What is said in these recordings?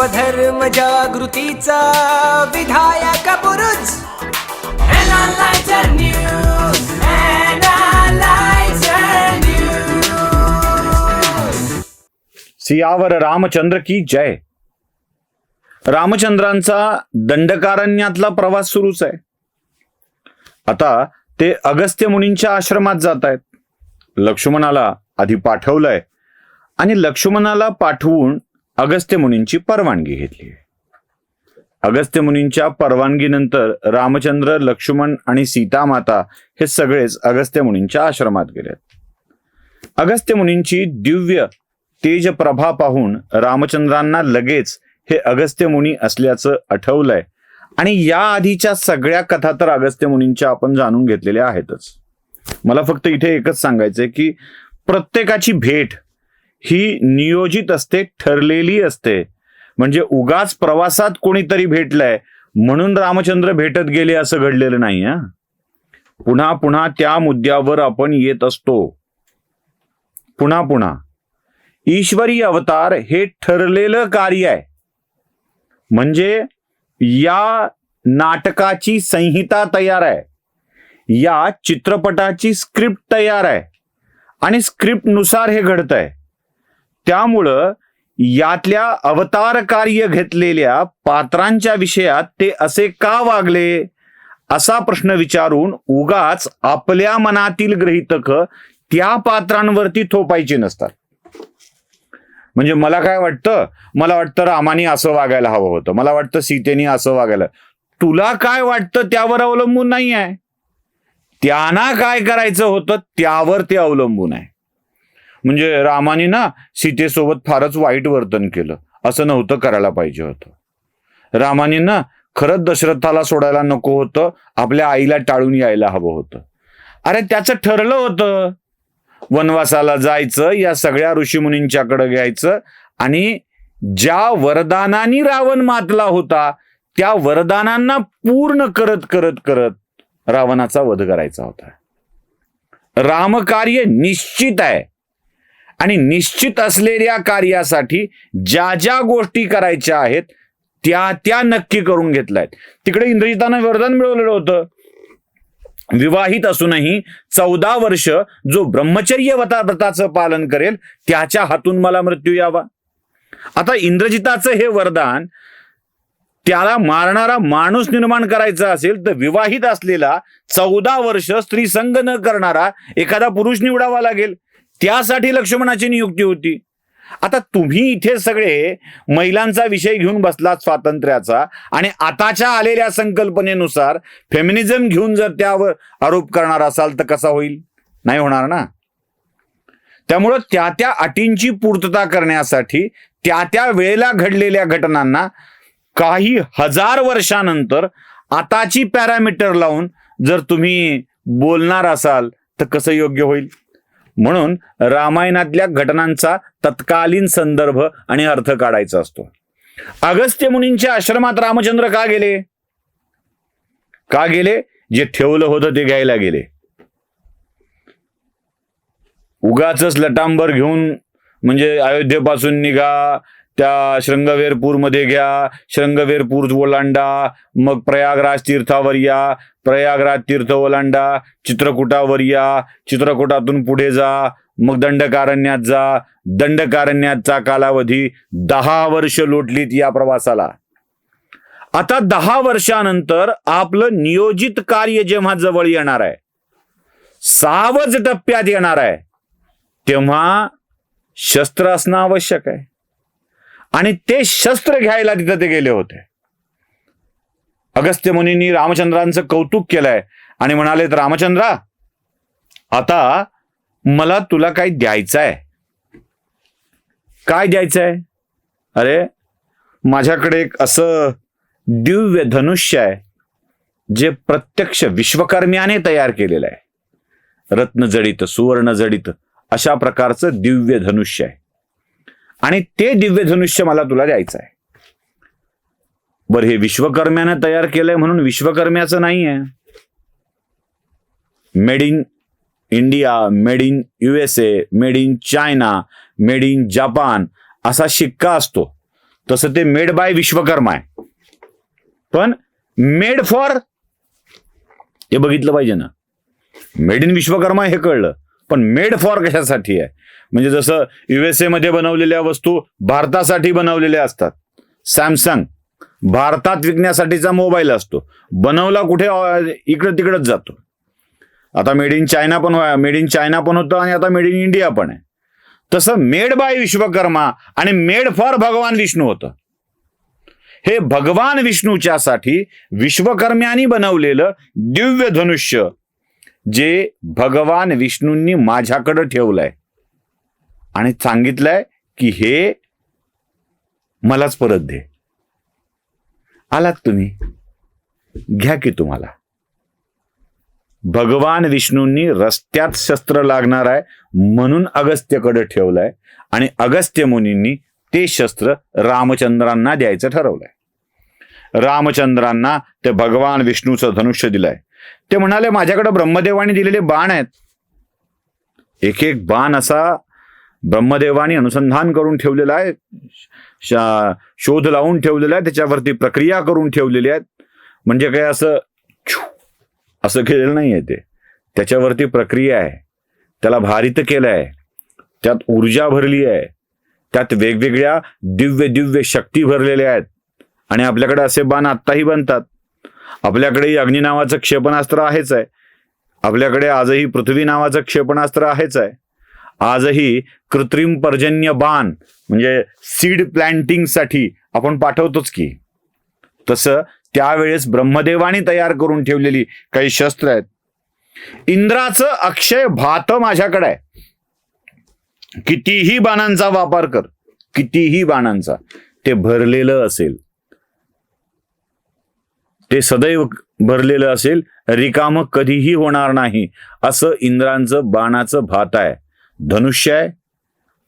स्वधर्म जागृतीचा विधायक News. सियावर रामचंद्र की जय. रामचंद्रांचा दंडकारण्यातला प्रवास सुरूच आहे. आता ते अगस्त्य मुनींच्या आश्रमात जात आहेत. लक्ष्मणाला आधी पाठवलंय. आणि लक्ष्मणाला पाठवून अगस्त्य मुनींची परवानगी घेतली. अगस्त्य मुनींच्या परवानगीनंतर रामचंद्र लक्ष्मण आणि सीतामाता हे सगळेच अगस्त्य मुनींच्या आश्रमात गेलेत. अगस्त्य मुनींची दिव्य तेज प्रभा पाहून रामचंद्रांना लगेच हे अगस्त्य मुनी असल्याचं आठवलंय. आणि या आधीच्या सगळ्या कथा तर अगस्त्य मुनींच्या आपण जाणून घेतलेल्या आहेतच. मला फक्त इथे एकच सांगायचंय की प्रत्येकाची भेट ही नियोजित असते ठरलेली असते. म्हणजे उगाच प्रवासात कोणीतरी भेटलंय म्हणून रामचंद्र भेटत गेले असं घडलेलं नाही हा. पुन्हा पुन्हा त्या मुद्द्यावर आपण येत असतो. पुन्हा पुन्हा. ईश्वरी अवतार हे ठरलेलं कार्य आहे. म्हणजे या नाटकाची संहिता तयार आहे. या चित्रपटाची स्क्रिप्ट तयार आहे. आणि स्क्रिप्टनुसार हे घडत आहे त्यामुळं यातल्या अवतार कार्य घेतलेल्या पात्रांच्या विषयात ते असे का वागले? असा प्रश्न विचारून उगाच आपल्या मनातील ग्रहितक त्या पात्रांवरती थोपायची नसतात. म्हणजे मला काय वाटतं? मला वाटतं रामाने असं वागायला हवं होतं. मला वाटतं सीतेने असं वागायला. तुला काय वाटतं त्यावर अवलंबून नाही आहे त्यांना काय करायचं होतं त्यावर ते अवलंबून आहे. म्हणजे रामाने ना सीतेसोबत फारच वाईट वर्तन केलं. असं नव्हतं करायला पाहिजे होतं. रामाने ना खरंच दशरथाला सोडायला नको होतं. आपल्या आईला टाळून यायला हवं होतं. अरे त्याचं ठरलं होतं. वनवासाला जायचं या सगळ्या ऋषीमुनींच्याकडे घ्यायचं आणि ज्या वरदानाने रावण मातला होता त्या वरदानांना पूर्ण करत करत करत रावणाचा वध करायचा होता. रामकार्य निश्चित आहे. आणि निश्चित असलेल्या कार्यासाठी ज्या ज्या गोष्टी करायच्या आहेत त्या त्या नक्की करून घेतल्यात. तिकडे इंद्रजितानं वरदान मिळवलेलं होतं. विवाहित असूनही चौदा वर्ष जो ब्रह्मचर्य व्रताचं पालन करेल त्याच्या हातून मला मृत्यू यावा. आता इंद्रजिताचं हे वरदान त्याला मारणारा माणूस निर्माण करायचा असेल तर विवाहित असलेला चौदा वर्ष स्त्री संग न करणारा एखादा पुरुष निवडावा लागेल. त्यासाठी लक्ष्मणाची नियुक्ती होती. आता तुम्ही इथे सगळे महिलांचा विषय घेऊन बसला स्वातंत्र्याचा आणि आताच्या आलेल्या संकल्पनेनुसार फेमिनिझम घेऊन जर त्यावर आरोप करणार असाल तर कसा होईल? नाही होणार ना? त्यामुळं त्या त्या अटींची पूर्तता करण्यासाठी त्या त्या वेळेला घडलेल्या घटनांना काही हजार वर्षानंतर आताची पॅरामीटर लावून जर तुम्ही बोलणार असाल तर कसं योग्य होईल? म्हणून रामायणातल्या घटनांचा तत्कालीन संदर्भ आणि अर्थ काढायचा असतो. अगस्त्य मुनींच्या आश्रमात रामचंद्र का गेले? का गेले? जे ठेवलं होतं ते घ्यायला गेले. उगाच लटांबर घेऊन म्हणजे अयोध्येपासून निघा त्या श्रृंगवेरपूरमध्ये घ्या. श्रृंगवेरपूर ओलांडा. मग प्रयागराज तीर्थावर या. प्रयागराज तीर्थ ओलांडा. चित्रकूटावर या. चित्रकूटातून पुढे जा. मग दंडकारण्यात जा. दंडकारण्याचा कालावधी दहा वर्ष लोटलीत या प्रवासाला. आता दहा वर्षानंतर आपलं नियोजित कार्य जेव्हा जवळ येणार आहे सहावज टप्प्यात येणार आहे तेव्हा शस्त्र असणं आवश्यक आहे. आणि ते शस्त्र घ्यायला तिथं ते गेले होते. अगस्त्य मुनींनी रामचंद्रांचं कौतुक केलंय आणि म्हणालेत रामचंद्रा आता मला तुला काही द्यायचं आहे काय द्यायचं आहे अरे माझ्याकडे एक असं दिव्य धनुष्य आहे जे प्रत्यक्ष विश्वकर्म्याने तयार केलेलं आहे. रत्न जडित सुवर्ण जडित अशा प्रकारचं दिव्य धनुष्य आहे. आणि ते दिव्य धनुष्य मला तुला द्यायचं आहे. बरं हे विश्वकर्म्यानं तयार केलंय म्हणून विश्वकर्म्याचं नाही आहे made in India made in USA made in China made in Japan असा शिक्का असतो. तसं ते मेड बाय विश्वकर्मा आहे. पण मेड फॉर हे बघितलं पाहिजे ना. मेड इन विश्वकर्मा हे कळलं. पण मेड फॉर कशासाठी आहे? म्हणजे जसं युएसए मध्ये बनवलेल्या वस्तू भारतासाठी बनवलेल्या असतात. सॅमसंग भारतात विकण्यासाठीचा मोबाईल असतो. बनवला कुठे इकडं तिकडंच जातो. आता मेड इन चायना पण मेड इन चायना पण होतं आणि आता मेड इन इंडिया पण आहे. तसं मेड बाय विश्वकर्मा आणि मेड फॉर भगवान विष्णू होतं. हे भगवान विष्णूच्यासाठी विश्वकर्म्यांनी बनवलेलं दिव्य धनुष्य जे भगवान विष्णूंनी माझ्याकडं ठेवलंय. आणि सांगितलंय की हे मलाच परत दे. आलात तुम्ही? घ्या की तुम्हाला. भगवान विष्णूंनी रस्त्यात शस्त्र लागणार आहे म्हणून अगस्त्यकडे ठेवलंय आणि अगस्त्य मुनींनी ते शस्त्र रामचंद्रांना द्यायचं ठरवलंय. रामचंद्रांना ते भगवान विष्णूचं धनुष्य दिलंय. ते म्हणाले माझ्याकडे ब्रह्मदेवाने दिलेले बाण आहेत. एक एक बाण असा ब्रह्मदेवाने अनुसंधान करून ठेवलेला आहे शा- शोध लावून ठेवलेला आहे त्याच्यावरती प्रक्रिया करून ठेवलेली आहेत. म्हणजे काय असं असं केलेलं नाही आहे ते. त्याच्यावरती प्रक्रिया आहे. त्याला भारित केलं आहे त्यात ऊर्जा भरली आहे. त्यात वेगवेगळ्या दिव्य दिव्य शक्ती भरलेल्या आहेत. आणि आपल्याकडे असे बाण आत्ताही बनतात. आपल्याकडे अग्नी नावाचं क्षेपणास्त्र आहेच आहे. आपल्याकडे आजही पृथ्वी नावाचं क्षेपणास्त्र आहेच आहे. आजही कृत्रिम पर्जन्य बाण म्हणजे सीड प्लॅन्टिंगसाठी आपण पाठवतोच की. तसं त्यावेळेस ब्रह्मदेवाने तयार करून ठेवलेली काही शस्त्र आहेत. इंद्राचं अक्षय भात माझ्याकडे आहे. कितीही बाणांचा वापर कर कितीही बाणांचा ते भरलेलं असेल. ते सदैव भरलेलं असेल रिकाम कधीही होणार नाही असं इंद्रांचं बाणाचं भात आहे. धनुष्य आहे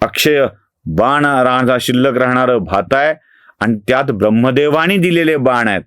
अक्षय बाण राहणार शिल्लक राहणारं भात आहे आणि त्यात ब्रह्मदेवानी दिलेले बाण आहेत.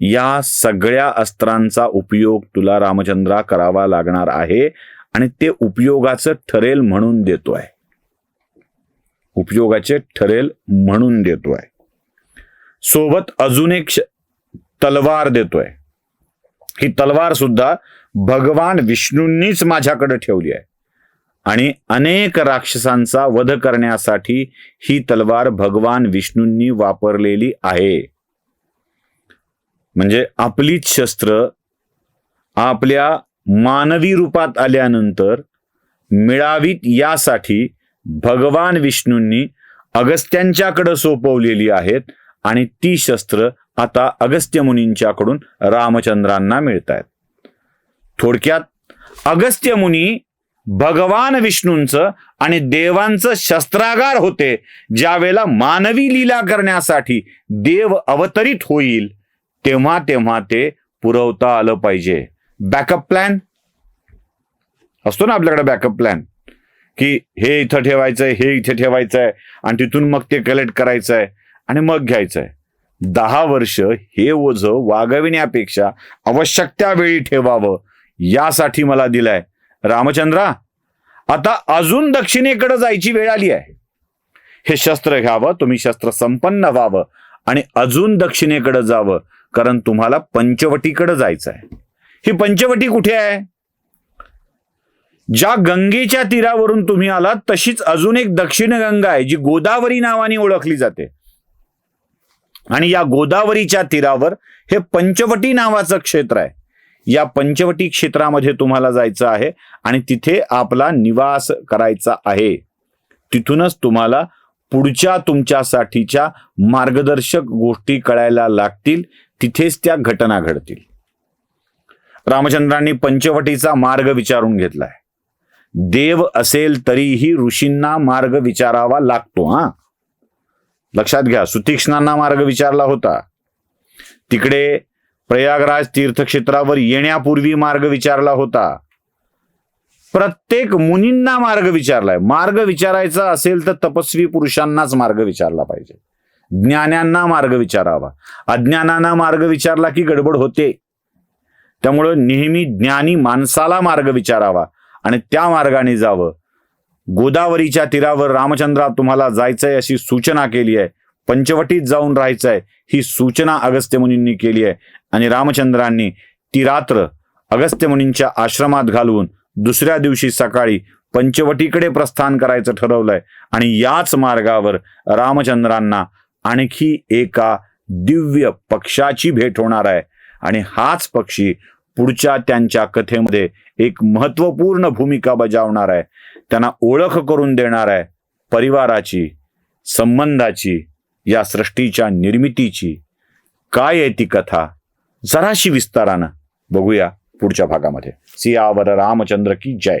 या सगळ्या अस्त्रांचा उपयोग तुला रामचंद्रा करावा लागणार आहे आणि ते उपयोगाचं ठरेल म्हणून देतोय. उपयोगाचे ठरेल म्हणून देतोय. सोबत अजून एक श- तलवार देतोय. ही तलवार सुद्धा भगवान विष्णूंनीच माझ्याकडे ठेवली आहे. आणि अनेक राक्षसांचा वध करण्यासाठी ही तलवार भगवान विष्णूंनी वापरलेली आहे. म्हणजे आपलीच शस्त्र आपल्या मानवी रूपात आल्यानंतर मिळावीत यासाठी भगवान विष्णूंनी अगस्त्यांच्याकडे सोपवलेली आहेत आणि ती शस्त्र आता अगस्त्य मुनींच्याकडून रामचंद्रांना मिळत आहेत थोडक्यात अगस्त्य मुनी भगवान विष्णूंचं आणि देवांचं शस्त्रागार होते ज्यावेळेला मानवी लीला करण्यासाठी देव अवतरित होईल तेव्हा तेव्हा ते पुरवता आलं पाहिजे. बॅकअप प्लॅन असतो ना आपल्याकडे बॅकअप प्लॅन की हे इथं ठेवायचंय हे इथे ठेवायचंय आणि तिथून मग ते कलेक्ट करायचंय आणि मग घ्यायचंय. दहा वर्ष हे ओझ वागविण्यापेक्षा आवश्यक त्यावेळी ठेवावं यासाठी मला दिलंय. रामचंद्रा आता अजून दक्षिणेकडे जायची वेळ आली आहे. हे शस्त्र घ्यावं तुम्ही शस्त्र संपन्न व्हावं आणि अजून दक्षिणेकडे जावं कारण तुम्हाला पंचवटीकडे जायचं आहे ही पंचवटी कुठे आहे? ज्या गंगेच्या तीरावरून तुम्ही आलात तशीच अजून एक दक्षिण गंगा आहे जी गोदावरी नावाने ओळखली जाते. आणि या गोदावरीच्या तीरावर हे पंचवटी नावाचं क्षेत्र आहे. या पंचवटी क्षेत्रामध्ये तुम्हाला जायचं आहे आणि तिथे आपला निवास करायचा आहे. तिथूनच तुम्हाला पुढच्या तुमच्यासाठीच्या मार्गदर्शक गोष्टी कळायला लागतील तिथेच त्या घटना घडतील. रामचंद्रांनी पंचवटीचा मार्ग विचारून घेतलाय. देव असेल तरीही ऋषींना मार्ग विचारावा लागतो हा. लक्षात घ्या सुतीक्ष्णांना मार्ग विचारला होता. तिकडे प्रयागराज तीर्थक्षेत्रावर येण्यापूर्वी मार्ग विचारला होता. प्रत्येक मुनींना मार्ग विचारलाय. मार्ग विचारायचा असेल तर तपस्वी पुरुषांनाच मार्ग विचारला पाहिजे. ज्ञानांना मार्ग विचारावा. अज्ञानांना मार्ग विचारला की गडबड होते. त्यामुळं नेहमी ज्ञानी माणसाला मार्ग विचारावा आणि त्या मार्गाने जावं. गोदावरीच्या तीरावर रामचंद्रा तुम्हाला जायचंय अशी सूचना केली आहे. पंचवटीत जाऊन राहायचंय. ही सूचना अगस्त्य मुनींनी केली आहे. आणि रामचंद्रांनी ती रात्र अगस्त्य मुनींच्या आश्रमात घालवून दुसऱ्या दिवशी सकाळी पंचवटीकडे प्रस्थान करायचं ठरवलंय. आणि याच मार्गावर रामचंद्रांना आणखी एका दिव्य पक्षाची भेट होणार आहे. आणि हाच पक्षी पुढच्या त्यांच्या कथेमध्ये एक महत्त्वपूर्ण भूमिका बजावणार आहे. त्यांना ओळख करून देणार आहे परिवाराची संबंधाची या सृष्टीच्या निर्मितीची. काय आहे ती कथा? जराशी विस्तारानं बघूया पुढच्या भागामध्ये. सियावर रामचंद्र की जय.